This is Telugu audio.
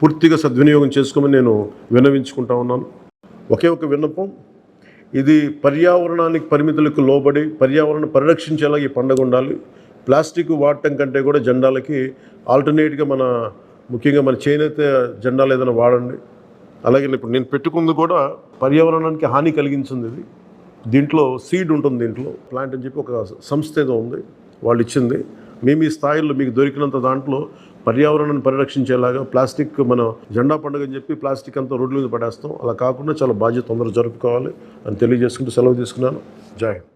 పూర్తిగా సద్వినియోగం చేసుకోమని నేను విన్నవించుకుంటా ఉన్నాను. ఒకే ఒక విన్నపం ఇది పర్యావరణానికి పరిమితులకు లోబడి పర్యావరణ పరిరక్షించేలా ఈ పండుగ ఉండాలి. ప్లాస్టిక్ వాడటం కంటే కూడా జెండాలకి ఆల్టర్నేట్గా మన ముఖ్యంగా మన చేనేత జెండాలు ఏదైనా వాడండి. అలాగే ఇప్పుడు నేను పెట్టుకుంది కూడా పర్యావరణానికి హాని కలిగించింది ఇది. దీంట్లో సీడ్ ఉంటుంది దీంట్లో ప్లాంట్ అని చెప్పి ఒక సంస్థ ఏదో ఉంది వాళ్ళు ఇచ్చింది. మేము ఈ స్థాయిలో మీకు దొరికినంత దాంట్లో పర్యావరణాన్ని పరిరక్షించేలాగా ప్లాస్టిక్ మన జెండా పండుగ అని చెప్పి ప్లాస్టిక్ అంతా రోడ్ల మీద పడేస్తాం. అలా కాకుండా చాలా బాధ్యత తొందరగా జరుపుకోవాలి అని తెలియజేసుకుంటూ సెలవు తీసుకున్నాను. జాయింట్